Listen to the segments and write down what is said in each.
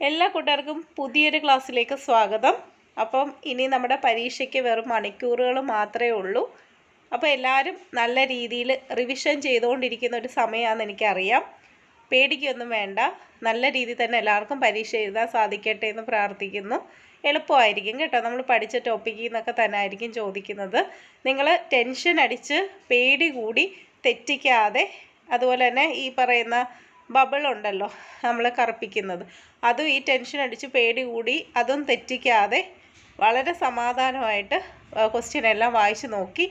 എല്ലാ കൂട്ടുകാർക്കും പുതിയൊരു ക്ലാസ്സിലേക്ക് സ്വാഗതം. അപ്പം ഇനി നമ്മുടെ പരീക്ഷയ്ക്ക് വെറും മണിക്കൂറുകൾ മാത്രമേ ഉള്ളൂ. അപ്പോൾ എല്ലാവരും നല്ല രീതിയിൽ റിവിഷൻ ചെയ്തുകൊണ്ടിരിക്കുന്ന ഒരു സമയമാണെന്ന് എനിക്കറിയാം. പേടിക്കൊന്നും വേണ്ട. നല്ല രീതിയിൽ തന്നെ എല്ലാവർക്കും പരീക്ഷ എഴുതാൻ സാധിക്കട്ടെ എന്ന് പ്രാർത്ഥിക്കുന്നു. എളുപ്പമായിരിക്കും കേട്ടോ. നമ്മൾ പഠിച്ച ടോപ്പിക്കിൽ നിന്നൊക്കെ തന്നെ ആയിരിക്കും ചോദിക്കുന്നത്. നിങ്ങൾ ടെൻഷൻ അടിച്ച് പേടി കൂടി തെറ്റിക്കാതെ അതുപോലെ തന്നെ ഈ പറയുന്ന ബബിൾ ഉണ്ടല്ലോ നമ്മൾ കറുപ്പിക്കുന്നത്. അതും ഈ ടെൻഷൻ അടിച്ച് പേടി കൂടി അതും തെറ്റിക്കാതെ വളരെ സമാധാനമായിട്ട് ക്വസ്റ്റ്യൻ എല്ലാം വായിച്ച് നോക്കി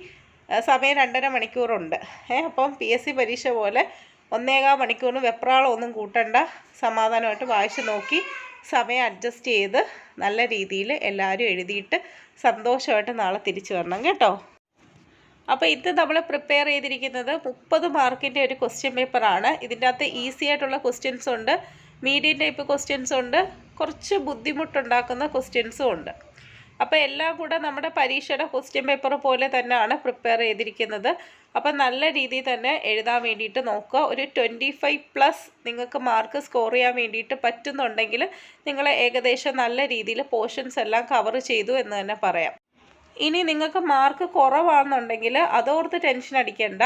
സമയം രണ്ടര മണിക്കൂറുണ്ട്. ഏഹ് അപ്പം പി എസ് സി പരീക്ഷ പോലെ ഒന്നേകാൽ മണിക്കൂറിന് വെപ്രാളം ഒന്നും കൂട്ടണ്ട. സമാധാനമായിട്ട് വായിച്ച് നോക്കി സമയം അഡ്ജസ്റ്റ് ചെയ്ത് നല്ല രീതിയിൽ എല്ലാവരും എഴുതിയിട്ട് സന്തോഷമായിട്ട് നാളെ തിരിച്ചു വരണം കേട്ടോ. അപ്പോൾ ഇത് നമ്മൾ പ്രിപ്പയർ ചെയ്തിരിക്കുന്നത് മുപ്പത് മാർക്കിന്റെ ഒരു ക്വസ്റ്റ്യൻ പേപ്പറാണ് ഇതിന്റെ അകത്ത് ഈസി ആയിട്ടുള്ള ക്വസ്റ്റ്യൻസ് ഉണ്ട്. മീഡിയം ടൈപ്പ് ക്വസ്റ്റ്യൻസ് ഉണ്ട്. കുറച്ച് ബുദ്ധിമുട്ടുണ്ടാക്കുന്ന ക്വസ്റ്റ്യൻസും ഉണ്ട്. അപ്പോൾ എല്ലാം കൂടെ നമ്മുടെ പരീക്ഷയുടെ ക്വസ്റ്റ്യൻ പേപ്പർ പോലെ തന്നെയാണ് പ്രിപ്പയർ ചെയ്തിരിക്കുന്നത്. അപ്പോൾ നല്ല രീതിയിൽ തന്നെ എഴുതാൻ വേണ്ടിയിട്ട് നോക്കുക. ഒരു ട്വന്റി ഫൈവ് പ്ലസ് നിങ്ങൾക്ക് മാർക്ക് സ്കോർ ചെയ്യാൻ വേണ്ടിയിട്ട് പറ്റുന്നുണ്ടെങ്കിൽ നിങ്ങൾ ഏകദേശം നല്ല രീതിയിൽ പോർഷൻസ് എല്ലാം കവർ ചെയ്തു എന്ന് തന്നെ പറയാം. ഇനി നിങ്ങൾക്ക് മാർക്ക് കുറവാണെന്നുണ്ടെങ്കിൽ അതോർത്ത് ടെൻഷൻ അടിക്കേണ്ട.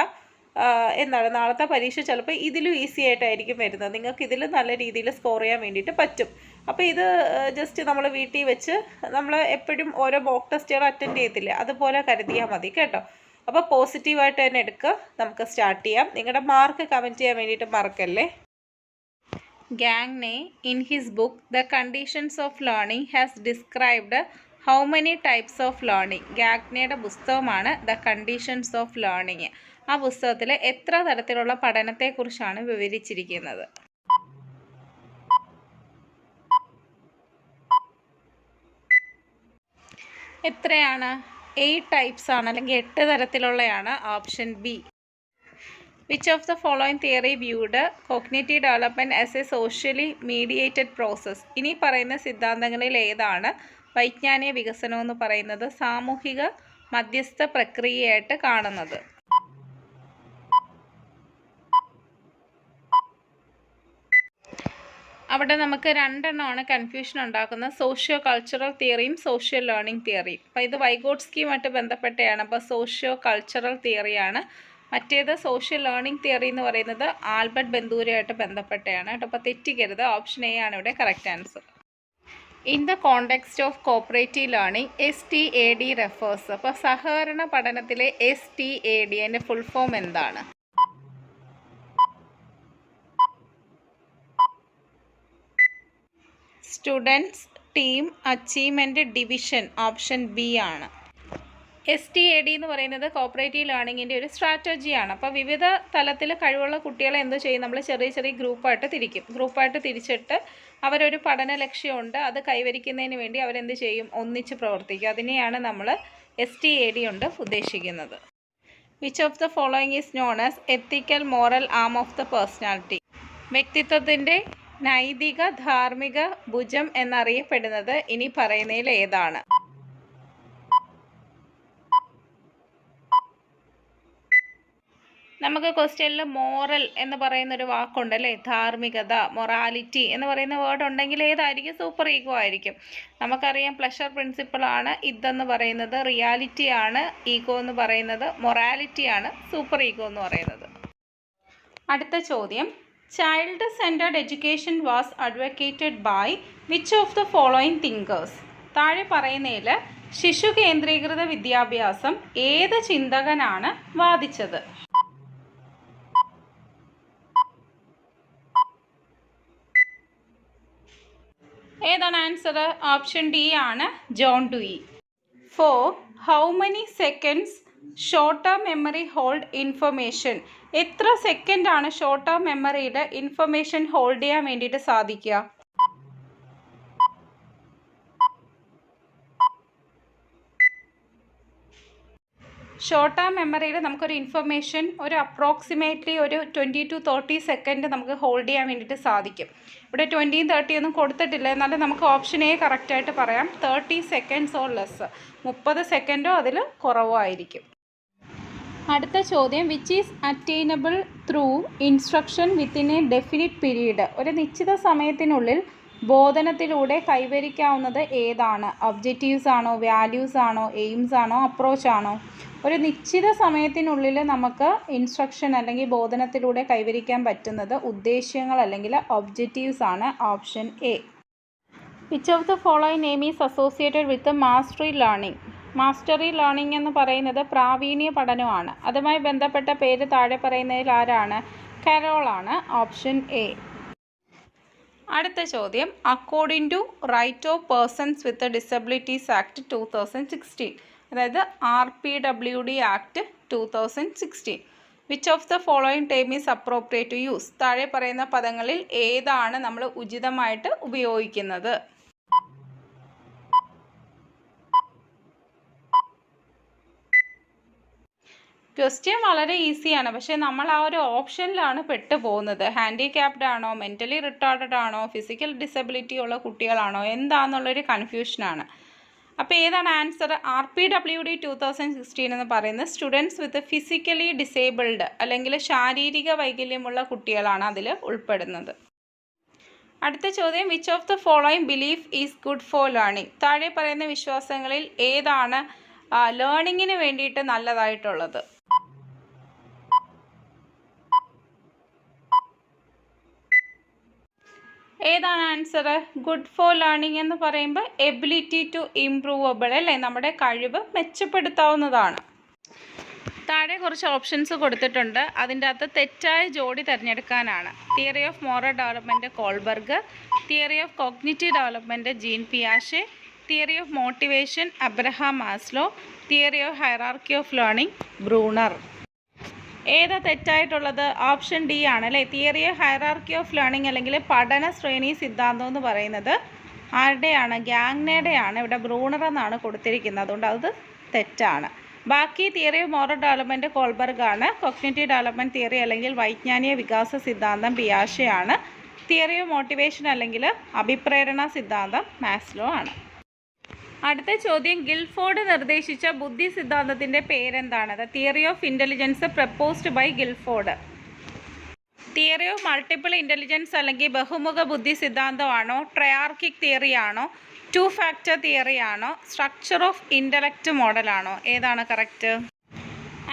എന്താണ് നാളത്തെ പരീക്ഷ ചിലപ്പോൾ ഇതിലും ഈസി ആയിട്ടായിരിക്കും വരുന്നത്. നിങ്ങൾക്ക് ഇതിൽ നല്ല രീതിയിൽ സ്കോർ ചെയ്യാൻ വേണ്ടിയിട്ട് പറ്റും. അപ്പോൾ ഇത് ജസ്റ്റ് നമ്മൾ വീട്ടിൽ വെച്ച് നമ്മൾ എപ്പോഴും ഓരോ മോക്ക് ടെസ്റ്റുകൾ അറ്റൻഡ് ചെയ്യത്തില്ലേ? അതുപോലെ കരുതിയാൽ മതി കേട്ടോ. അപ്പോൾ പോസിറ്റീവായിട്ട് തന്നെ എടുക്കുക നമുക്ക് സ്റ്റാർട്ട് ചെയ്യാം. നിങ്ങളുടെ മാർക്ക് കമന്റ് ചെയ്യാൻ വേണ്ടിയിട്ട് മറക്കല്ലേ Gagne in his book the conditions of learning has described how many types of learning ഗാഗ്നയുടെ പുസ്തകമാണ് ദ കണ്ടീഷൻസ് ഓഫ് ലേണിംഗ് ആ പുസ്തകത്തിൽ എത്ര തരത്തിലുള്ള പഠനത്തെക്കുറിച്ചാണ് വിവരിച്ചിരിക്കുന്നത്? എത്രയാണ്? എയ്റ്റ് ടൈപ്സ് ആണ് അല്ലെങ്കിൽ എട്ട് തരത്തിലുള്ളതാണ് option B which of the following theory viewed cognitive development as a socially mediated process ഇനി പറയുന്ന സിദ്ധാന്തങ്ങളിൽ ഏതാണ്? വൈജ്ഞാനിക വികസനം എന്ന് പറയുന്നത് സാമൂഹിക മധ്യസ്ഥ പ്രക്രിയയായിട്ട് കാണുന്നത്. അവിടെ നമുക്ക് രണ്ടെണ്ണമാണ് കൺഫ്യൂഷൻ ഉണ്ടാക്കുന്ന സോഷ്യോ കൾച്ചറൽ തിയറിയും സോഷ്യൽ ലേണിംഗ് തിയറിയും അപ്പോൾ ഇത് വൈഗോട്സ്കിയുമായിട്ട് ബന്ധപ്പെട്ടയാണ് അപ്പോൾ സോഷ്യോ കൾച്ചറൽ തിയറിയാണ് മറ്റേത് സോഷ്യൽ ലേണിംഗ് തിയറി എന്ന് പറയുന്നത് ആൽബർട്ട് ബന്ദൂരയായിട്ട് ബന്ധപ്പെട്ടയാണ് കേട്ടോ അപ്പോൾ തെറ്റിക്കരുത്. ഓപ്ഷൻ എ ആണ് ഇവിടെ correct answer in the context of cooperative learning S T A D refers അപ്പോൾ സഹകരണ പഠനത്തിലെ എസ് ടി എ ഡി അതിന്റെ ഫുൾ ഫോം എന്താണ്? Students team achievement division option B ആണ്. എസ് ടി എ ഡി എന്ന് പറയുന്നത് കോപ്പറേറ്റീവ് ലേണിങ്ങിന്റെ ഒരു സ്ട്രാറ്റജിയാണ് അപ്പോൾ വിവിധ തലത്തിൽ കഴിവുള്ള കുട്ടികളെ എന്ത് ചെയ്യും? നമ്മൾ ചെറിയ ചെറിയ ഗ്രൂപ്പായിട്ട് തിരിക്കും. ഗ്രൂപ്പായിട്ട് തിരിച്ചിട്ട് അവരൊരു പഠന ലക്ഷ്യമുണ്ട്. അത് കൈവരിക്കുന്നതിന് വേണ്ടി അവരെന്ത് ചെയ്യും? ഒന്നിച്ച് പ്രവർത്തിക്കും. അതിനെയാണ് നമ്മൾ എസ് ടി എ ഡി കൊണ്ട് ഉദ്ദേശിക്കുന്നത്. Which of the following is known as ethical moral arm of the personality വ്യക്തിത്വത്തിന്റെ നൈതിക ധാർമ്മിക ഭുജം എന്നറിയപ്പെടുന്നത് ഇനി പറയുന്നതിൽ ഏതാണ്? നമുക്ക് ക്വസ്റ്റ്യനിൽ മോറൽ എന്ന് പറയുന്ന ഒരു വാക്കുണ്ടല്ലേ? ധാർമ്മികത മൊറാലിറ്റി എന്ന് പറയുന്ന വേർഡ് ഉണ്ടെങ്കിൽ ഏതായിരിക്കും? സൂപ്പർ ഈഗോ ആയിരിക്കും. നമുക്കറിയാം പ്ലഷർ പ്രിൻസിപ്പിളാണ് ഇതെന്ന് പറയുന്നത് റിയാലിറ്റി ആണ് ഈഗോ എന്ന് പറയുന്നത് മൊറാലിറ്റി ആണ് സൂപ്പർ ഈഗോ എന്ന് പറയുന്നത്. അടുത്ത ചോദ്യം. Child centered education was advocated by which of the following thinkers താഴെ പറയുന്നതിൽ ശിശു കേന്ദ്രീകൃത വിദ്യാഭ്യാസം ഏത് ചിന്തകനാണ് വാദിച്ചത് ഏതാണ് ആൻസർ ഓപ്ഷൻ ഡി ആണ് John Dewey for how many seconds short term memory hold information എത്ര സെക്കൻഡാണ് ഷോർട്ട് ടേം മെമ്മറിയിൽ ഇൻഫർമേഷൻ ഹോൾഡ് ചെയ്യാൻ വേണ്ടിയിട്ട് സാധിക്കുക? ഷോർട്ട് ടേം മെമ്മറിയിൽ നമുക്കൊരു ഇൻഫർമേഷൻ ഒരു അപ്രോക്സിമേറ്റ്ലി ഒരു ട്വന്റി ടു തേർട്ടി സെക്കൻഡ് നമുക്ക് ഹോൾഡ് ചെയ്യാൻ വേണ്ടിയിട്ട് സാധിക്കും. ഇവിടെ ട്വന്റിയും തേർട്ടിയും ഒന്നും കൊടുത്തിട്ടില്ല. എന്നാലും നമുക്ക് ഓപ്ഷൻ എ കറക്റ്റായിട്ട് പറയാം. തേർട്ടി സെക്കൻഡ്സ് ഓർ ലെസ് മുപ്പത് സെക്കൻഡോ അതിൽ കുറവോ ആയിരിക്കും. അടുത്ത ചോദ്യം which is attainable through instruction within a definite period ഒരു നിശ്ചിത സമയത്തിനുള്ളിൽ ബോധനത്തിലൂടെ കൈവരിക്കാവുന്നത് ഏതാണ്? ഒബ്ജക്റ്റീവ്സ് ആണോ? വാല്യൂസ് ആണോ? എയിംസ് ആണോ? അപ്രോച്ച് ആണോ? ഒരു നിശ്ചിത സമയത്തിനുള്ളിൽ നമുക്ക് ഇൻസ്ട്രക്ഷൻ അല്ലെങ്കിൽ ബോധനത്തിലൂടെ കൈവരിക്കാൻ പറ്റുന്നത് ഉദ്ദേശ്യങ്ങൾ അല്ലെങ്കിൽ ഒബ്ജക്റ്റീവ്സ് ആണ് option A which of the following name is associated with mastery learning mastery learning എന്ന് പറയുന്നത് പ്രാവീണ്യ പഠനമാണ്. അതുമായി ബന്ധപ്പെട്ട പേര് താഴെ പറയുന്നതിൽ ആരാണ്? കരോളാണ് ഓപ്ഷൻ എ അടുത്ത ചോദ്യം. According to right of persons with disabilities act two thousand sixteen അതായത് R P W D act two thousand sixteen which of the following time is appropriate to use താഴെ പറയുന്ന പദങ്ങളിൽ ഏതാണ് നമ്മൾ ഉചിതമായിട്ട് ഉപയോഗിക്കുന്നത്? ക്വസ്റ്റ്യൻ വളരെ ഈസിയാണ് പക്ഷേ നമ്മൾ ആ ഒരു ഓപ്ഷനിലാണ് പെട്ടു പോകുന്നത് ഹാൻഡിക്യാപ്ഡ് ആണോ? മെന്റലി റിട്ടാർഡഡ് ആണോ? ഫിസിക്കൽ ഡിസബിലിറ്റി ഉള്ള കുട്ടികളാണോ? എന്താണെന്നുള്ളൊരു കൺഫ്യൂഷനാണ് അപ്പോൾ ഏതാണ് answer? R P W D two thousand sixteen എന്ന് പറയുന്നത് സ്റ്റുഡൻസ് വിത്ത് ഫിസിക്കലി ഡിസേബിൾഡ് അല്ലെങ്കിൽ ശാരീരിക വൈകല്യമുള്ള കുട്ടികളാണ് അതിൽ ഉൾപ്പെടുന്നത്. അടുത്ത ചോദ്യം which of the following belief is good for learning താഴെ പറയുന്ന വിശ്വാസങ്ങളിൽ ഏതാണ് ലേണിങ്ങിന് വേണ്ടിയിട്ട് നല്ലതായിട്ടുള്ളത്? ഏതാണ് ആൻസർ ഗുഡ് ഫോർ ലേണിംഗ് എന്ന് പറയുമ്പോൾ എബിലിറ്റി ടു ഇംപ്രൂവബിൾ അല്ലേ? നമ്മുടെ കഴിവ് മെച്ചപ്പെടുത്താവുന്നതാണ്. താഴെ കുറച്ച് ഓപ്ഷൻസ് കൊടുത്തിട്ടുണ്ട്. അതിന്റെ അകത്ത് തെറ്റായ ജോഡി തിരഞ്ഞെടുക്കാനാണ്. Theory of moral development Kohlberg theory of cognitive development Jean പിയാഷെ theory of motivation Abraham Maslow theory of hierarchy of learning Bruner. ഏതാ തെറ്റായിട്ടുള്ളത്? ഓപ്ഷൻ ഡി ആണ് അല്ലേ? തിയറി ഹൈറാർക്കി ഓഫ് ലേണിംഗ് അല്ലെങ്കിൽ പഠന ശ്രേണി സിദ്ധാന്തം എന്ന് പറയുന്നത് ആരുടെയാണ്? ഗ്യാങ്നയുടെയാണ് ഇവിടെ ബ്രൂണർ എന്നാണ് കൊടുത്തിരിക്കുന്നത്. അതുകൊണ്ട് അത് തെറ്റാണ്. ബാക്കി theory of moral development Kohlberg ആണ്. കൊഗ്നേറ്റീവ് ഡെവലപ്മെന്റ് തിയറി അല്ലെങ്കിൽ വൈജ്ഞാനിക വികാസ സിദ്ധാന്തം പിയാഷയാണ് തിയറി ഓഫ് മോട്ടിവേഷൻ അല്ലെങ്കിൽ അഭിപ്രേരണ സിദ്ധാന്തം മാസ്ലോ ആണ്. അടുത്ത ചോദ്യം ഗിൽഫോർഡ് നിർദ്ദേശിച്ച ബുദ്ധി സിദ്ധാന്തത്തിന്റെ പേരെന്താണ്? The theory of intelligence proposed by Guilford. Theory of multiple intelligence അല്ലെങ്കിൽ ബഹുമുഖ ബുദ്ധി സിദ്ധാന്തമാണോ? ട്രയാർക്കിക് തിയറി ആണോ? ടു ഫാക്ടർ തിയറി ആണോ സ്ട്രക്ചർ ഓഫ് ഇന്റലക്റ്റ് മോഡലാണോ ഏതാണ് കറക്റ്റ്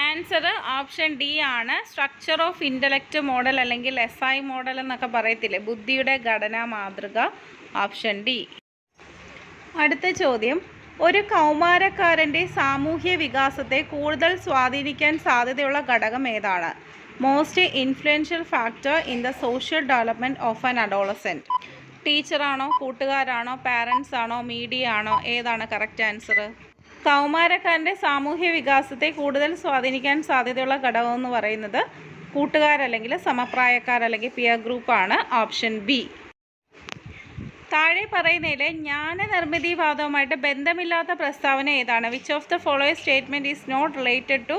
ആൻസർ ഓപ്ഷൻ ഡി ആണ്. സ്ട്രക്ചർ ഓഫ് ഇന്റലക്റ്റ് മോഡൽ അല്ലെങ്കിൽ എസ് ഐ മോഡൽ എന്നൊക്കെ പറയത്തില്ലേ? ബുദ്ധിയുടെ ഘടനാ മാതൃക ഓപ്ഷൻ ഡി അടുത്ത ചോദ്യം. ഒരു കൗമാരക്കാരന്റെ സാമൂഹ്യ വികാസത്തെ കൂടുതൽ സ്വാധീനിക്കാൻ സാധ്യതയുള്ള ഘടകം ഏതാണ്? Most influential factor in the social development of an adolescent ടീച്ചറാണോ കൂട്ടുകാരാണോ പാരൻസ് ആണോ മീഡിയ ആണോ ഏതാണ് കറക്റ്റ് ആൻസർ കൗമാരക്കാരന്റെ സാമൂഹ്യ വികാസത്തെ കൂടുതൽ സ്വാധീനിക്കാൻ സാധ്യതയുള്ള ഘടകം എന്ന് പറയുന്നത് കൂട്ടുകാരല്ലെങ്കിൽ സമപ്രായക്കാരല്ലെങ്കിൽ പിയർ ഗ്രൂപ്പാണ് ഓപ്ഷൻ ബി താഴെ പറയുന്നതിൽ ജ്ഞാനനിർമ്മിതിവാദവുമായിട്ട് ബന്ധമില്ലാത്ത പ്രസ്താവന ഏതാണ്? Which of the following statement is not related to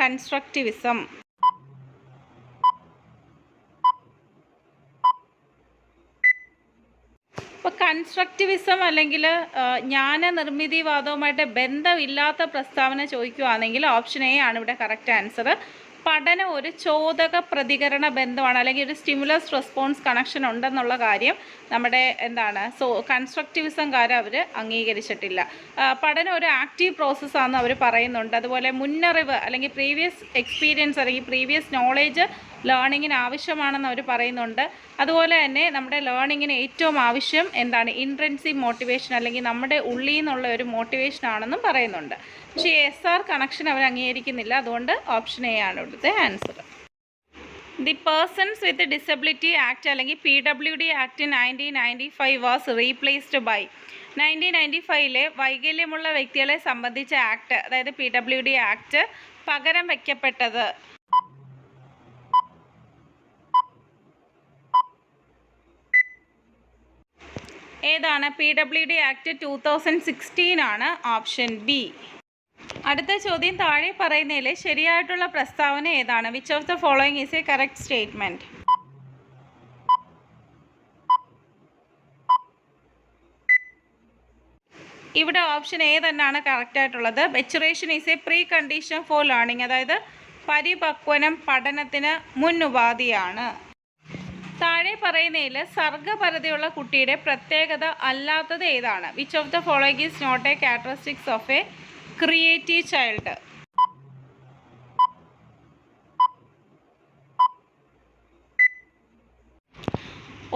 constructivism ഇപ്പോൾ കൺസ്ട്രക്റ്റിവിസം അല്ലെങ്കിൽ ജ്ഞാനനിർമ്മിതിവാദവുമായിട്ട് ബന്ധമില്ലാത്ത പ്രസ്താവന ചോദിക്കുകയാണെങ്കിൽ ഓപ്ഷൻ എ ആണ് ഇവിടെ കറക്റ്റ് ആൻസർ പഠനം ഒരു ചോദക പ്രതികരണ ബന്ധമാണ് അല്ലെങ്കിൽ ഒരു സ്റ്റിമുലസ് റെസ്പോൺസ് കണക്ഷൻ ഉണ്ടെന്നുള്ള കാര്യം നമ്മുടെ എന്താണ് സോ കൺസ്ട്രക്റ്റിവിസംകാർ അവർ അംഗീകരിച്ചിട്ടില്ല. പഠനം ഒരു ആക്റ്റീവ് പ്രോസസ്സാണെന്ന് അവർ പറയുന്നുണ്ട്. അതുപോലെ മുന്നറിവ് അല്ലെങ്കിൽ പ്രീവിയസ് എക്സ്പീരിയൻസ് അല്ലെങ്കിൽ പ്രീവിയസ് നോളേജ് ലേണിങ്ങിന് ആവശ്യമാണെന്ന് അവർ പറയുന്നുണ്ട്. അതുപോലെ തന്നെ നമ്മുടെ ലേണിങ്ങിന് ഏറ്റവും ആവശ്യം എന്താണ് ഇൻട്രൻസീവ് മോട്ടിവേഷൻ അല്ലെങ്കിൽ നമ്മുടെ ഉള്ളിൽ നിന്നുള്ള ഒരു മോട്ടിവേഷൻ ആണെന്നും പറയുന്നുണ്ട്. പക്ഷേ എസ് ആർ കണക്ഷൻ അവർ അംഗീകരിക്കുന്നില്ല. അതുകൊണ്ട് ഓപ്ഷൻ എ ആണ് ഇവിടുത്തെ answer the persons with disability act അല്ലെങ്കിൽ P W D act nineteen ninety five was replaced by nineteen ninety ഫൈവിലെ വൈകല്യമുള്ള വ്യക്തികളെ സംബന്ധിച്ച ആക്ട് അതായത് പി ഡബ്ല്യു ഡി ആക്ട് പകരം വയ്ക്കപ്പെട്ടത് ഏതാണ്? P W D act two thousand sixteen ആണ് ഓപ്ഷൻ ബി അടുത്ത ചോദ്യം താഴെ പറയുന്നതിലെ ശരിയായിട്ടുള്ള പ്രസ്താവന ഏതാണ്? Which of the following is a correct statement ഇവിടെ ഓപ്ഷൻ എ തന്നെയാണ് കറക്റ്റ് ആയിട്ടുള്ളത്. Maturation is a precondition for learning അതായത് പരിപക്വനം പഠനത്തിന് മുന്നുപാധിയാണ് താഴെ പറയുന്നതിൽ സർഗപരതയുള്ള കുട്ടിയുടെ പ്രത്യേകത അല്ലാത്തത് ഏതാണ്? Which of the following is not a characteristics of a creative child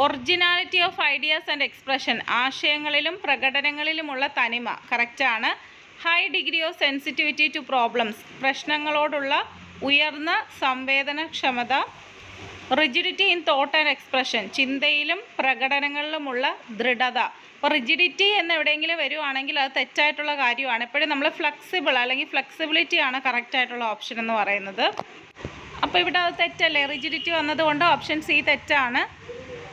originality of ideas and expression ആശയങ്ങളിലും പ്രകടനങ്ങളിലുമുള്ള തനിമ. കറക്റ്റാണ് high degree of sensitivity to problems പ്രശ്നങ്ങളോടുള്ള ഉയർന്ന സംവേദനക്ഷമത. Rigidity in thought and expression ചിന്തയിലും പ്രകടനങ്ങളിലുമുള്ള ദൃഢത. അപ്പോൾ റിജിഡിറ്റി എന്ന് എവിടെയെങ്കിലും വരുവാണെങ്കിൽ അത് തെറ്റായിട്ടുള്ള കാര്യമാണ്. എപ്പോഴും നമ്മൾ ഫ്ലെക്സിബിൾ അല്ലെങ്കിൽ ഫ്ലെക്സിബിലിറ്റി ആണ് കറക്റ്റായിട്ടുള്ള ഓപ്ഷൻ എന്ന് പറയുന്നത്. അപ്പോൾ ഇവിടെ അത് തെറ്റല്ലേ? റിജിഡിറ്റി വന്നതുകൊണ്ട് ഓപ്ഷൻ സി തെറ്റാണ്.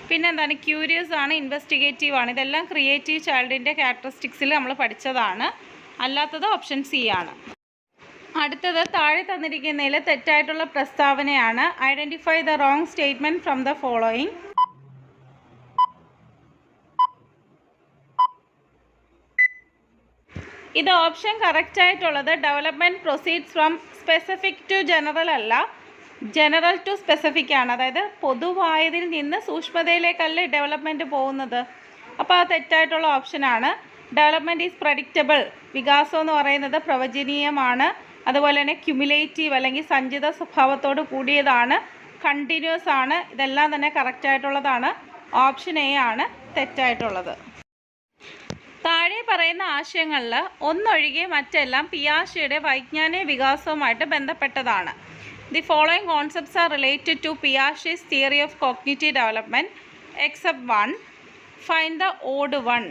പിന്നെ എന്താണ് ക്യൂരിയസ് ആണ് ഇൻവെസ്റ്റിഗേറ്റീവ് ആണ്. ഇതെല്ലാം ക്രിയേറ്റീവ് ചൈൽഡിന്റെ ക്യാരക്ടറിസ്റ്റിക്സിൽ നമ്മൾ പഠിച്ചതാണ്. അല്ലാത്തത് ഓപ്ഷൻ സി ആണ്. അടുത്തത് താഴെ തന്നിരിക്കുന്നതിൽ തെറ്റായിട്ടുള്ള പ്രസ്താവനയാണ്. Identify the wrong statement from the following ഇത് ഓപ്ഷൻ കറക്റ്റ് ആയിട്ടുള്ളത് development proceeds from specific to general അല്ല ജനറൽ ടു സ്പെസിഫിക് ആണ്. അതായത് പൊതുവായതിൽ നിന്ന് സൂക്ഷ്മതയിലേക്കല്ലേ ഡെവലപ്മെന്റ് പോകുന്നത്. അപ്പോൾ അത് തെറ്റായിട്ടുള്ള ഓപ്ഷനാണ് ഡെവലപ്മെന്റ് ഈസ് പ്രഡിക്റ്റബിൾ. വികാസം എന്ന് പറയുന്നത് പ്രവചനീയമാണ്. അതുപോലെ തന്നെ ക്യുമുലേറ്റീവ് അല്ലെങ്കിൽ സഞ്ചിത സ്വഭാവത്തോട് കൂടിയതാണ്. കണ്ടിന്യൂസ് ആണ്. ഇതെല്ലാം തന്നെ കറക്റ്റായിട്ടുള്ളതാണ്. ഓപ്ഷൻ എ ആണ് തെറ്റായിട്ടുള്ളത്. താഴെ പറയുന്ന ആശയങ്ങളിൽ ഒന്നൊഴികെ മറ്റെല്ലാം പിയാഷയുടെ വൈജ്ഞാനിക വികാസവുമായിട്ട് ബന്ധപ്പെട്ടതാണ്. The following concepts are related to Piaget's theory of cognitive development except one find the odd one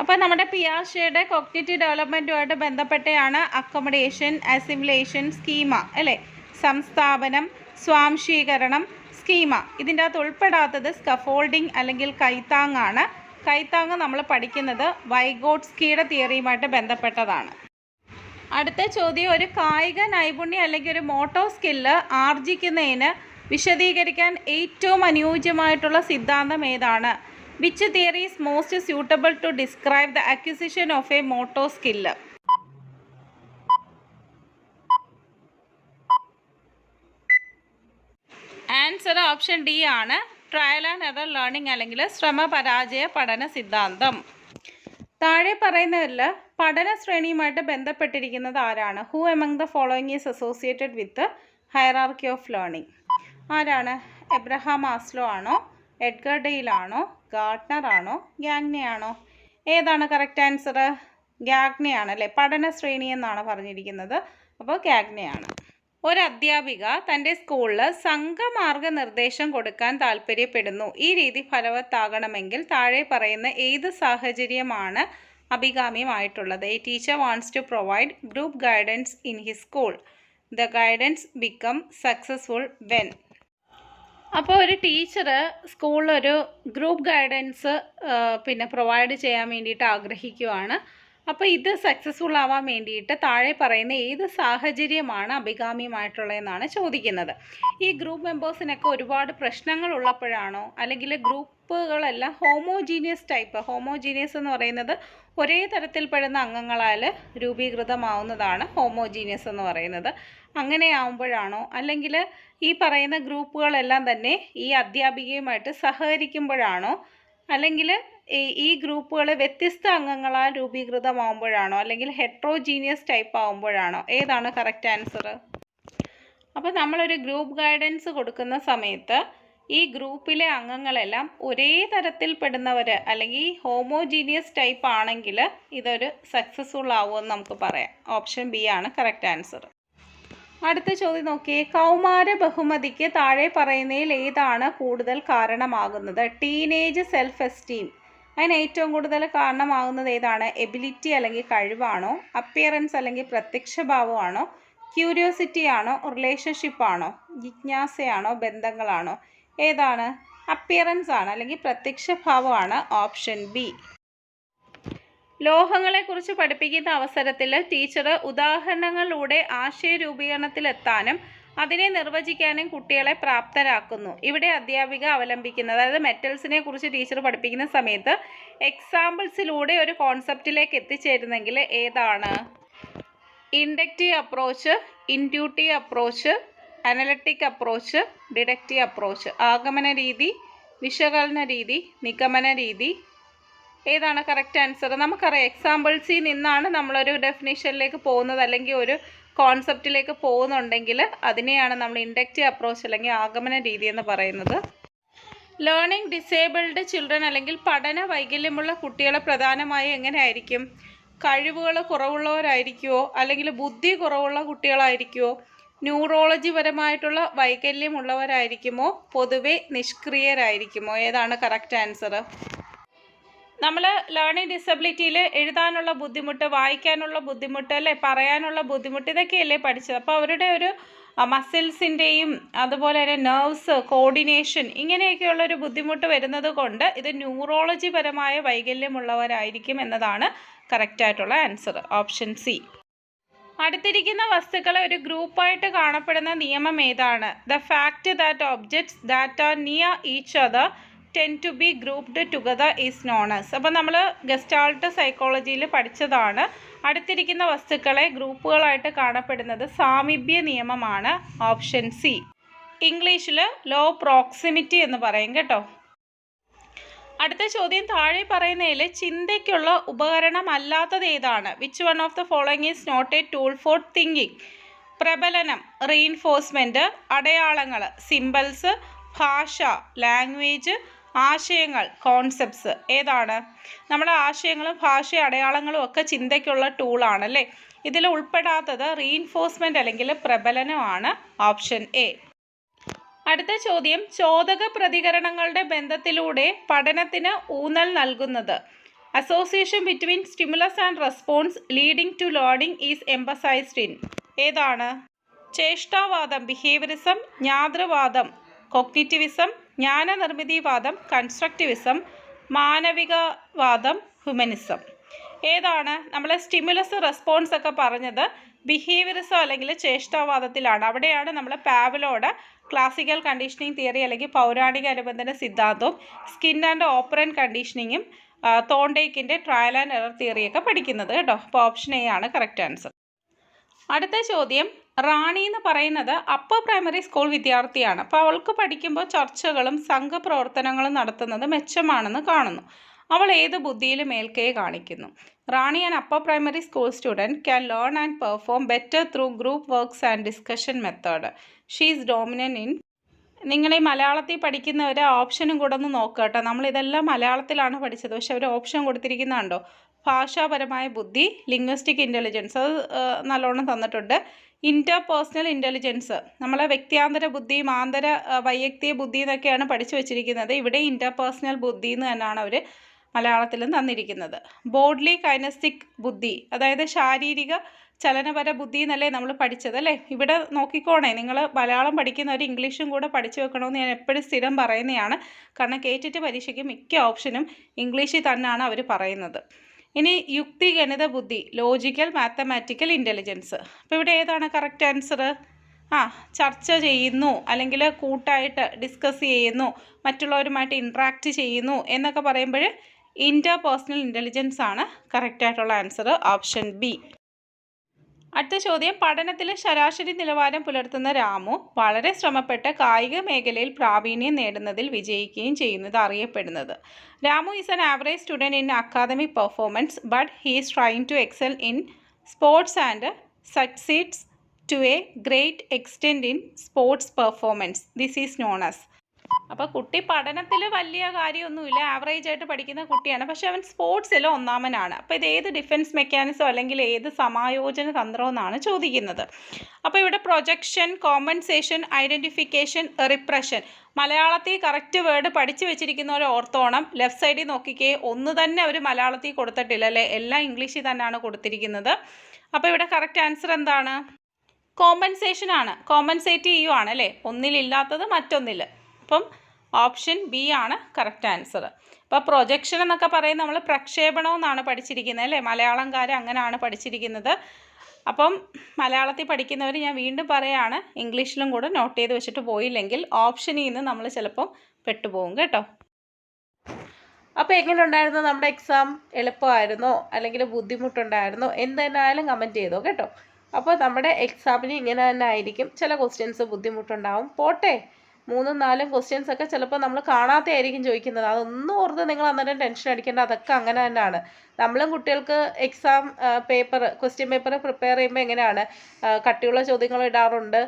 അപ്പോൾ നമ്മുടെ പിയാഷയുടെ കോഗ്നിറ്റീവ് ഡെവലപ്മെന്റുമായിട്ട് ബന്ധപ്പെട്ടാണ് അക്കോമഡേഷൻ അസിമുലേഷൻ സ്കീമ അല്ലേ? സംസ്ഥാപനം സ്വാംശീകരണം സ്കീമ. ഇതിന്റെ അകത്ത് ഉൾപ്പെടാത്തത് സ്കഫോൾഡിംഗ് അല്ലെങ്കിൽ കൈത്താങ്ങാണ്. കൈത്താങ് നമ്മൾ പഠിക്കുന്നത് വൈഗോട്സ്കിയുടെ തിയറിയുമായിട്ട് ബന്ധപ്പെട്ടതാണ്. അടുത്ത ചോദ്യം ഒരു കായിക നൈപുണ്യം അല്ലെങ്കിൽ ഒരു മോട്ടോ സ്കില്ല് ആർജിക്കുന്നതിന് വിശദീകരിക്കാൻ ഏറ്റവും അനുയോജ്യമായിട്ടുള്ള സിദ്ധാന്തം ഏതാണ്? Which theory is most suitable to describe the acquisition of a motor skill answer option D ആണ്. ട്രയൽ ആൻഡ് എറർ ലേണിംഗ് അല്ലെങ്കിൽ ശ്രമ പരാജയ പഠന സിദ്ധാന്തം. താഴെ പറയുന്നതിൽ പഠന ശ്രേണിയുമായിട്ട് ബന്ധപ്പെട്ടിരിക്കുന്നത് ആരാണ്? Who among the following is associated with hierarchy of learning ആരാണ്? എബ്രഹാം ആസ്ലോ ആണോ? എഡ്ഗർ ആണോ? ഗാർട്ട്നർ ആണോ? ഗ്യാഗ്നെ ആണോ? ഏതാണ് കറക്റ്റ് ആൻസർ ഗ്യാഗ്നെ ആണ് അല്ലേ? പഠന ശ്രേണി എന്നാണ് പറഞ്ഞിരിക്കുന്നത്. അപ്പോൾ ഗ്യാഗ്നെയാണ് ഒരു അധ്യാപിക തന്റെ സ്കൂളിൽ സംഘമാർഗ നിർദ്ദേശം കൊടുക്കാൻ താല്പര്യപ്പെടുന്നു. ഈ രീതി ഫലവത്താകണമെങ്കിൽ താഴെ പറയുന്ന ഏത് സാഹചര്യമാണ് അഭികാമ്യമായിട്ടുള്ളത്? A teacher wants to provide group guidance in his school the guidance become successful when അപ്പോൾ ഒരു ടീച്ചർ സ്കൂളിലൊരു ഗ്രൂപ്പ് ഗൈഡൻസ് പിന്നെ പ്രൊവൈഡ് ചെയ്യാൻ വേണ്ടിയിട്ട് ആഗ്രഹിക്കുവാണ്. അപ്പോൾ ഇത് സക്സസ്ഫുൾ ആവാൻ വേണ്ടിയിട്ട് താഴെ പറയുന്ന ഏത് സാഹചര്യമാണ് അഭികാമ്യമായിട്ടുള്ളതെന്നാണ് ചോദിക്കുന്നത്. ഈ ഗ്രൂപ്പ് മെമ്പേഴ്സിനൊക്കെ ഒരുപാട് പ്രശ്നങ്ങൾ ഉള്ളപ്പോഴാണോ അല്ലെങ്കിൽ ഗ്രൂപ്പുകളെല്ലാം ഹോമോജീനിയസ് ടൈപ്പ് ഹോമോജീനിയസ് എന്ന് പറയുന്നത് ഒരേ തരത്തിൽപ്പെടുന്ന അംഗങ്ങളാൽ രൂപീകൃതമാവുന്നതാണ് ഹോമോജീനിയസ് എന്ന് പറയുന്നത്. അങ്ങനെ ആവുമ്പോഴാണോ? അല്ലെങ്കിൽ ഈ പറയുന്ന ഗ്രൂപ്പുകളെല്ലാം തന്നെ ഈ അധ്യാപികയുമായിട്ട് സഹകരിക്കുമ്പോഴാണോ? അല്ലെങ്കിൽ ഈ ഗ്രൂപ്പുകൾ വ്യത്യസ്ത അംഗങ്ങളാൽ രൂപീകൃതമാവുമ്പോഴാണോ? അല്ലെങ്കിൽ ഹെട്രോജീനിയസ് ടൈപ്പ് ആവുമ്പോഴാണോ? ഏതാണ് കറക്റ്റ് ആൻസർ അപ്പോൾ നമ്മളൊരു ഗ്രൂപ്പ് ഗൈഡൻസ് കൊടുക്കുന്ന സമയത്ത് ഈ ഗ്രൂപ്പിലെ അംഗങ്ങളെല്ലാം ഒരേ തരത്തിൽപ്പെടുന്നവർ അല്ലെങ്കിൽ ഹോമോജീനിയസ് ടൈപ്പ് ആണെങ്കിൽ ഇതൊരു സക്സസ്ഫുൾ ആവുമെന്ന് നമുക്ക് പറയാം. ഓപ്ഷൻ ബി ആണ് കറക്റ്റ് ആൻസർ അടുത്ത ചോദ്യം നോക്കിയേ. കൗമാര ബഹുമതിക്ക് താഴെ പറയുന്നതിൽ ഏതാണ് കൂടുതൽ കാരണമാകുന്നത്? ടീനേജ് സെൽഫ് എസ്റ്റീം അതിന് ഏറ്റവും കൂടുതൽ കാരണമാകുന്നത് ഏതാണ്? എബിലിറ്റി അല്ലെങ്കിൽ കഴിവാണോ? അപ്പിയറൻസ് അല്ലെങ്കിൽ പ്രത്യക്ഷഭാവമാണോ? ക്യൂരിയോസിറ്റി ആണോ? റിലേഷൻഷിപ്പ് ആണോ? ജിജ്ഞാസയാണോ? ബന്ധങ്ങളാണോ? ഏതാണ്? അപ്പിയറൻസ് ആണ് അല്ലെങ്കിൽ പ്രത്യക്ഷഭാവമാണ് ഓപ്ഷൻ ബി ലോഹങ്ങളെക്കുറിച്ച് പഠിപ്പിക്കുന്ന അവസരത്തിൽ ടീച്ചർ ഉദാഹരണങ്ങളിലൂടെ ആശയ രൂപീകരണത്തിലെത്താനും അതിനെ നിർവചിക്കാനും കുട്ടികളെ പ്രാപ്തരാക്കുന്നു. ഇവിടെ അധ്യാപിക അവലംബിക്കുന്നത് അതായത് മെറ്റൽസിനെ കുറിച്ച് ടീച്ചർ പഠിപ്പിക്കുന്ന സമയത്ത് എക്സാമ്പിൾസിലൂടെ ഒരു കോൺസെപ്റ്റിലേക്ക് എത്തിച്ചേരുന്നെങ്കിൽ ഏതാണ്? Inductive approach intuitive approach analytic approach deductive approach. ആഗമന രീതി വിശകലന രീതി നിഗമന രീതി. ഏതാണ് കറക്റ്റ് ആൻസർ നമുക്കറിയാം. എക്സാമ്പിൾസിൽ നിന്നാണ് നമ്മളൊരു ഡെഫിനേഷനിലേക്ക് പോകുന്നത്. അല്ലെങ്കിൽ ഒരു കോൺസെപ്റ്റിലേക്ക് പോകുന്നുണ്ടെങ്കിൽ അതിനെയാണ് നമ്മൾ ഇൻഡക്റ്റീവ് അപ്രോച്ച് അല്ലെങ്കിൽ ആഗമന രീതി എന്ന് പറയുന്നത്. ലേണിംഗ് ഡിസേബിൾഡ് ചിൽഡ്രൻ അല്ലെങ്കിൽ പഠന വൈകല്യമുള്ള കുട്ടികളെ പ്രധാനമായും എങ്ങനെയായിരിക്കും? കഴിവുകൾ കുറവുള്ളവരായിരിക്കുമോ അല്ലെങ്കിൽ ബുദ്ധി കുറവുള്ള കുട്ടികളായിരിക്കുമോ ന്യൂറോളജി പരമായിട്ടുള്ള വൈകല്യമുള്ളവരായിരിക്കുമോ? പൊതുവെ നിഷ്ക്രിയരായിരിക്കുമോ? ഏതാണ് കറക്റ്റ് ആൻസർ നമ്മൾ ലേണിംഗ് ഡിസബിലിറ്റിയിൽ എഴുതാനുള്ള ബുദ്ധിമുട്ട് വായിക്കാനുള്ള ബുദ്ധിമുട്ട് അല്ലേ? പറയാനുള്ള ബുദ്ധിമുട്ട് ഇതൊക്കെയല്ലേ പഠിച്ചത്. അപ്പോൾ അവരുടെ ഒരു മസിൽസിന്റെയും അതുപോലെ തന്നെ നെർവ്സ് കോർഡിനേഷൻ ഇങ്ങനെയൊക്കെയുള്ള ഒരു ബുദ്ധിമുട്ട് വരുന്നത് കൊണ്ട് ഇത് ന്യൂറോളജി പരമായ വൈകല്യമുള്ളവരായിരിക്കും എന്നതാണ് കറക്റ്റായിട്ടുള്ള ആൻസർ ഓപ്ഷൻ സി അടുത്തിരിക്കുന്ന വസ്തുക്കളെ ഒരു ഗ്രൂപ്പായിട്ട് കാണപ്പെടുന്ന നിയമം ഏതാണ്? The fact that objects that are near each other tend to be grouped together is known അപ്പോൾ നമ്മൾ ഗസ്റ്റാൾട്ട് സൈക്കോളജിയിൽ പഠിച്ചതാണ്. അടുത്തിരിക്കുന്ന വസ്തുക്കളെ ഗ്രൂപ്പുകളായിട്ട് കാണപ്പെടുന്നത് സാമീപ്യ നിയമമാണ് ഓപ്ഷൻ സി. ഇംഗ്ലീഷിൽ ലോ പ്രോക്സിമിറ്റി എന്ന് പറയും കേട്ടോ. അടുത്ത ചോദ്യം താഴെ പറയുന്നതിൽ ചിന്തയ്ക്കുള്ള ഉപകരണം അല്ലാത്തത് ഏതാണ്? Which one of the following is not a tool for thinking പ്രബലനം reinforcement അടയാളങ്ങൾ സിമ്പിൾസ് ഭാഷ ലാംഗ്വേജ് ആശയങ്ങൾ കോൺസെപ്റ്റ്സ് ഏതാണ്? നമ്മുടെ ആശയങ്ങളും ഭാഷ അടയാളങ്ങളും ഒക്കെ ചിന്തയ്ക്കുള്ള ടൂളാണ് അല്ലേ? ഇതിൽ ഉൾപ്പെടാത്തത് റീഇൻഫോഴ്സ്മെന്റ് അല്ലെങ്കിൽ പ്രബലനമാണ് ഓപ്ഷൻ എ അടുത്ത ചോദ്യം ചോദക പ്രതികരണങ്ങളുടെ ബന്ധത്തിലൂടെ പഠനത്തിന് ഊന്നൽ നൽകുന്നത്. Association between stimulus and response leading to learning is emphasized in ഏതാണ്? ചേഷ്ടാവാദം ബിഹേവിയറിസം ജ്ഞാതൃവാദം കൊഗ്നിറ്റിവിസം ജ്ഞാനനിർമ്മിതിവാദം കൺസ്ട്രക്റ്റിവിസം മാനവികവാദം ഹ്യൂമനിസം ഏതാണ്? നമ്മൾ സ്റ്റിമുലസ് റെസ്പോൺസ് ഒക്കെ പറഞ്ഞത് ബിഹേവിയറിസം അല്ലെങ്കിൽ ചേഷ്ടാവാദത്തിലാണ്. അവിടെയാണ് നമ്മൾ പാവലോട് ക്ലാസിക്കൽ കണ്ടീഷനിങ് തിയറി അല്ലെങ്കിൽ പൗരാണിക അനുബന്ധന സിദ്ധാന്തവും സ്കിൻ ആൻഡ് ഓപ്പറൻ കണ്ടീഷനിങ്ങും തോണ്ടേക്കിന്റെ ട്രയൽ ആൻഡ് എറർ തിയറിയൊക്കെ പഠിക്കുന്നത് കേട്ടോ. അപ്പോൾ ഓപ്ഷൻ എ ആണ് കറക്റ്റ് ആൻസർ അടുത്ത ചോദ്യം റാണി എന്ന് പറയുന്നത് അപ്പർ പ്രൈമറി സ്കൂൾ വിദ്യാർത്ഥിയാണ്. അപ്പോൾ അവൾക്ക് പഠിക്കുമ്പോൾ ചർച്ചകളും സംഘപ്രവർത്തനങ്ങളും നടത്തുന്നത് മെച്ചമാണെന്ന് കാണുന്നു. അവൾ ഏത് ബുദ്ധിയിലും മേൽക്കൈ കാണിക്കുന്നു? Rani and upper primary school student can learn and perform better through group works and discussion method. She is dominant in നിങ്ങൾ ഈ മലയാളത്തിൽ പഠിക്കുന്നവരെ ഓപ്ഷനും കൂടെ ഒന്ന് നോക്കുക കേട്ടോ. നമ്മളിതെല്ലാം മലയാളത്തിലാണ് പഠിച്ചത്. പക്ഷെ അവർ ഓപ്ഷൻ കൊടുത്തിരിക്കുന്നുണ്ടോ ഭാഷാപരമായ ബുദ്ധി ലിംഗ്വിസ്റ്റിക് ഇന്റലിജൻസ് അത് നല്ലോണം തന്നിട്ടുണ്ട്. ഇന്റർ പേഴ്സണൽ ഇന്റലിജൻസ് നമ്മളെ വ്യക്തിയാന്തര ബുദ്ധി ആന്തര വൈയക്തിക ബുദ്ധി എന്നൊക്കെയാണ് പഠിച്ചു വെച്ചിരിക്കുന്നത്. ഇവിടെ ഇന്റർപേഴ്സണൽ ബുദ്ധി എന്ന് തന്നെയാണ് അവർ മലയാളത്തിലും തന്നിരിക്കുന്നത്. ബോഡ്ലി കൈനസ്റ്റിക് ബുദ്ധി അതായത് ശാരീരിക ചലനപര ബുദ്ധി എന്നല്ലേ നമ്മൾ പഠിച്ചത് അല്ലേ? ഇവിടെ നോക്കിക്കോണേ നിങ്ങൾ മലയാളം പഠിക്കുന്നവർ ഇംഗ്ലീഷും കൂടെ പഠിച്ചു വെക്കണമെന്ന് ഞാൻ എപ്പോഴും സ്ഥിരം പറയുന്നതാണ്. കാരണം കേറ്റിട്ട് പരീക്ഷയ്ക്ക് മിക്ക ഓപ്ഷനും ഇംഗ്ലീഷിൽ തന്നെയാണ് അവർ പറയുന്നത്. ഇനി യുക്തി ഗണിത ബുദ്ധി ലോജിക്കൽ മാത്തമാറ്റിക്കൽ ഇന്റലിജൻസ് അപ്പോൾ ഇവിടെ ഏതാണ് കറക്റ്റ് ആൻസർ ആ ചർച്ച ചെയ്യുന്നു അല്ലെങ്കിൽ കൂട്ടായിട്ട് ഡിസ്കസ് ചെയ്യുന്നു മറ്റുള്ളവരുമായിട്ട് ഇൻട്രാക്റ്റ് ചെയ്യുന്നു എന്നൊക്കെ പറയുമ്പോൾ ഇന്റർ പേഴ്സണൽ ഇന്റലിജൻസ് ആണ് കറക്റ്റായിട്ടുള്ള ആൻസർ ഓപ്ഷൻ ബി അടുത്ത ചോദ്യം. പഠനത്തിലെ ശരാശരി നിലവാരം പുലർത്തുന്ന രാമു വളരെ ശ്രമപ്പെട്ട് കായിക മേഖലയിൽ പ്രാവീണ്യം നേടുന്നതിൽ വിജയിക്കുകയും ചെയ്യുന്നത് അറിയപ്പെടുന്നത്. Ramu is an average student in academic performance but he's trying to excel in sports and succeeds to a great extent in sports performance this is known as അപ്പോൾ കുട്ടി പഠനത്തിൽ വലിയ കാര്യമൊന്നുമില്ല. ആവറേജ് ആയിട്ട് പഠിക്കുന്ന കുട്ടിയാണ്. പക്ഷെ അവൻ സ്പോർട്സിൽ ഒന്നാമനാണ്. അപ്പോൾ ഇത് ഏത് ഡിഫൻസ് മെക്കാനിസം അല്ലെങ്കിൽ ഏത് സമായോജന തന്ത്രം എന്നാണ് ചോദിക്കുന്നത്. അപ്പോൾ ഇവിടെ പ്രൊജക്ഷൻ കോമ്പൻസേഷൻ ഐഡന്റിഫിക്കേഷൻ റിപ്രഷൻ മലയാളത്തിൽ കറക്റ്റ് വേർഡ് പഠിച്ചു വെച്ചിരിക്കുന്നവർ ഓർത്തോണം. ലെഫ്റ്റ് സൈഡിൽ നോക്കിക്കേ ഒന്ന് തന്നെ അവർ മലയാളത്തിൽ കൊടുത്തിട്ടില്ല അല്ലേ? എല്ലാം ഇംഗ്ലീഷിൽ തന്നെയാണ് കൊടുത്തിരിക്കുന്നത്. അപ്പോൾ ഇവിടെ കറക്റ്റ് ആൻസർ എന്താണ്? കോമ്പൻസേഷൻ ആണ്. കോമ്പൻസേറ്റ് ചെയ്യുവാണ് അല്ലേ? ഒന്നിലില്ലാത്തത് മറ്റൊന്നിൽ അപ്പം ഓപ്ഷൻ ബി ആണ് കറക്റ്റ് ആൻസർ. അപ്പോൾ പ്രൊജക്ഷൻ എന്നൊക്കെ പറയുന്നത് നമ്മൾ പ്രക്ഷേപണം എന്നാണ് പഠിച്ചിരിക്കുന്നത് അല്ലേ? മലയാളംകാർ അങ്ങനെയാണ് പഠിച്ചിരിക്കുന്നത്. അപ്പം മലയാളത്തിൽ പഠിക്കുന്നവർ ഞാൻ വീണ്ടും പറയാണ് ഇംഗ്ലീഷിലും കൂടെ നോട്ട് ചെയ്ത് വെച്ചിട്ട് പോയില്ലെങ്കിൽ ഓപ്ഷനിൽ നിന്ന് നമ്മൾ ചിലപ്പം പെട്ടുപോകും കേട്ടോ. അപ്പോൾ എങ്ങനെ ഉണ്ടായിരുന്നു നമ്മുടെ എക്സാം എളുപ്പമായിരുന്നോ? അല്ലെങ്കിൽ ബുദ്ധിമുട്ടുണ്ടായിരുന്നോ? എന്തായാലും കമന്റ് ചെയ്തോ കേട്ടോ. അപ്പോൾ നമ്മുടെ എക്സാമിന് ഇങ്ങനെ തന്നെ ആയിരിക്കും. ചില ക്വസ്റ്റ്യൻസ് ബുദ്ധിമുട്ടുണ്ടാവും. പോട്ടെ. മൂന്നും നാലും ക്വസ്റ്റ്യൻസ് ഒക്കെ ചിലപ്പോൾ നമ്മൾ കാണാത്ത ആയിരിക്കും ചോദിക്കുന്നത്. അതൊന്നും ഓർത്ത് നിങ്ങൾ അന്നേരം ടെൻഷൻ അടിക്കേണ്ട. അതൊക്കെ അങ്ങനെ തന്നെയാണ്. നമ്മളും കുട്ടികൾക്ക് exam paper question paper prepare ചെയ്യുമ്പോൾ എങ്ങനെയാണ്? കട്ടിയുള്ള ചോദ്യങ്ങൾ ഇടാറുണ്ട്.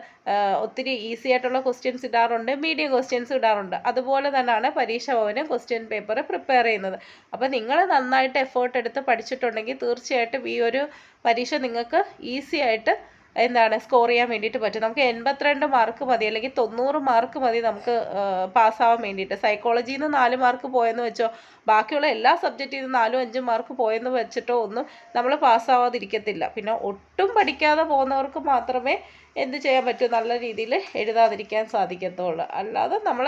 ഒത്തിരി ഈസി ആയിട്ടുള്ള ക്വസ്റ്റ്യൻസ് ഇടാറുണ്ട്. മീഡിയം ക്വസ്റ്റ്യൻസ് ഇടാറുണ്ട്. അതുപോലെ തന്നെയാണ് പരീക്ഷ ഭവനും ക്വസ്റ്റ്യൻ പേപ്പർ പ്രിപ്പയർ ചെയ്യുന്നത്. അപ്പോൾ നിങ്ങൾ നന്നായിട്ട് എഫേർട്ട് എടുത്ത് പഠിച്ചിട്ടുണ്ടെങ്കിൽ തീർച്ചയായിട്ടും ഈ ഒരു പരീക്ഷ നിങ്ങൾക്ക് ഈസി ആയിട്ട് എന്താണ് സ്കോർ ചെയ്യാൻ വേണ്ടിയിട്ട് പറ്റും. നമുക്ക് എൺപത്തിരണ്ട് മാർക്ക് മതി അല്ലെങ്കിൽ തൊണ്ണൂറ് മാർക്ക് മതി നമുക്ക് പാസ്സാവാൻ വേണ്ടിയിട്ട്. സൈക്കോളജിയിൽ നിന്ന് നാല് മാർക്ക് പോയെന്ന് വെച്ചോ ബാക്കിയുള്ള എല്ലാ സബ്ജക്റ്റിൽ നിന്ന് നാലും അഞ്ചും മാർക്ക് പോയെന്ന് വെച്ചിട്ടോ ഒന്നും നമ്മൾ പാസ്സാവാതിരിക്കത്തില്ല. പിന്നെ ഒട്ടും പഠിക്കാതെ പോകുന്നവർക്ക് മാത്രമേ എന്ത് ചെയ്യാൻ പറ്റൂ? നല്ല രീതിയിൽ എഴുതാതിരിക്കാൻ സാധിക്കത്തുള്ളൂ. അല്ലാതെ നമ്മൾ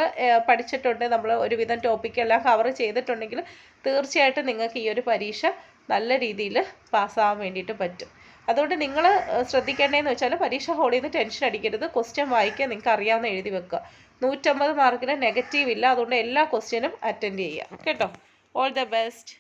പഠിച്ചിട്ടുണ്ട് നമ്മൾ ഒരുവിധം ടോപ്പിക്കെല്ലാം കവർ ചെയ്തിട്ടുണ്ടെങ്കിൽ തീർച്ചയായിട്ടും നിങ്ങൾക്ക് ഈ ഒരു പരീക്ഷ നല്ല രീതിയിൽ പാസ്സാവാൻ വേണ്ടിയിട്ട് പറ്റും. അതുകൊണ്ട് നിങ്ങൾ ശ്രദ്ധിക്കേണ്ടതെന്ന് വെച്ചാൽ പരീക്ഷ ഹോളിൽ നിന്ന് ടെൻഷൻ അടിക്കരുത്. ക്വസ്റ്റ്യൻ വായിക്കുക നിങ്ങൾക്ക് അറിയാവുന്ന എഴുതി വെക്കുക. നൂറ്റമ്പത് മാർക്കിന് നെഗറ്റീവ് ഇല്ല. അതുകൊണ്ട് എല്ലാ ക്വസ്റ്റ്യനും അറ്റൻഡ് ചെയ്യുക. കേട്ടോ? All the best